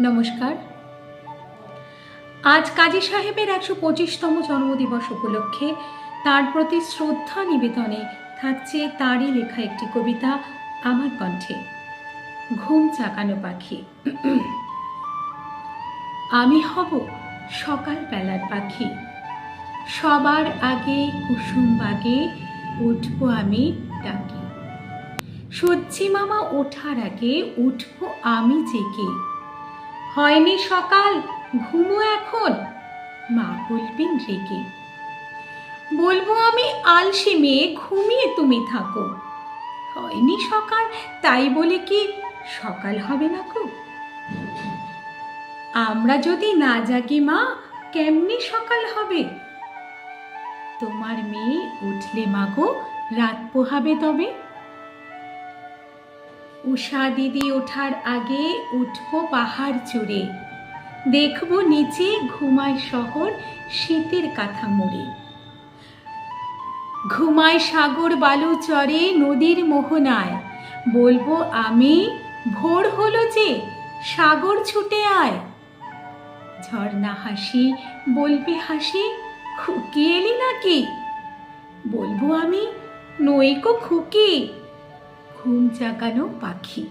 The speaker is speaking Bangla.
নমস্কার। আজ কাজী সাহেবের একশো পঁচিশতম জন্মদিবস উপলক্ষে তার প্রতি শ্রদ্ধা নিবেদনে থাকছে তারই লেখা একটি কবিতা আমার কণ্ঠে। ঘুম চাকানো পাখি। আমি হব সকালবেলার পাখি। সবার আগে কুসুম বাগে উঠব আমি ডাকি। সূর্যি মামা ওঠার আগে উঠব আমি জেগে। হয়নি সকাল, ঘুমো এখন। মা বলবেন, রেগে। বলব, আমি আলসে মেয়ে, ঘুমিয়ে তুমি থাকো। হয়নি সকাল, তাই বলে কি সকাল হবে না গো? আমরা যদি না জাগি মা, কেমনি সকাল হবে? তোমার মেয়ে উঠলে মাগো রাত পোহাবে তবে। উষা দিদি ওঠার আগে উঠবো পাহাড় চড়ে। দেখব নিচে ঘুমায় শহর শীতের কাঁথা মুড়ে ঘুমায় সাগর বালু চরে নদীর মোহনায়। বলব আমি, ভোর হলো যে, সাগর ছুটে আয়। ঝর্ণা হাসি, বলবে হাসি, খুকি এলি নাকি? বলব আমি নইকো খুকি। ঘুম জাগানো পাখি।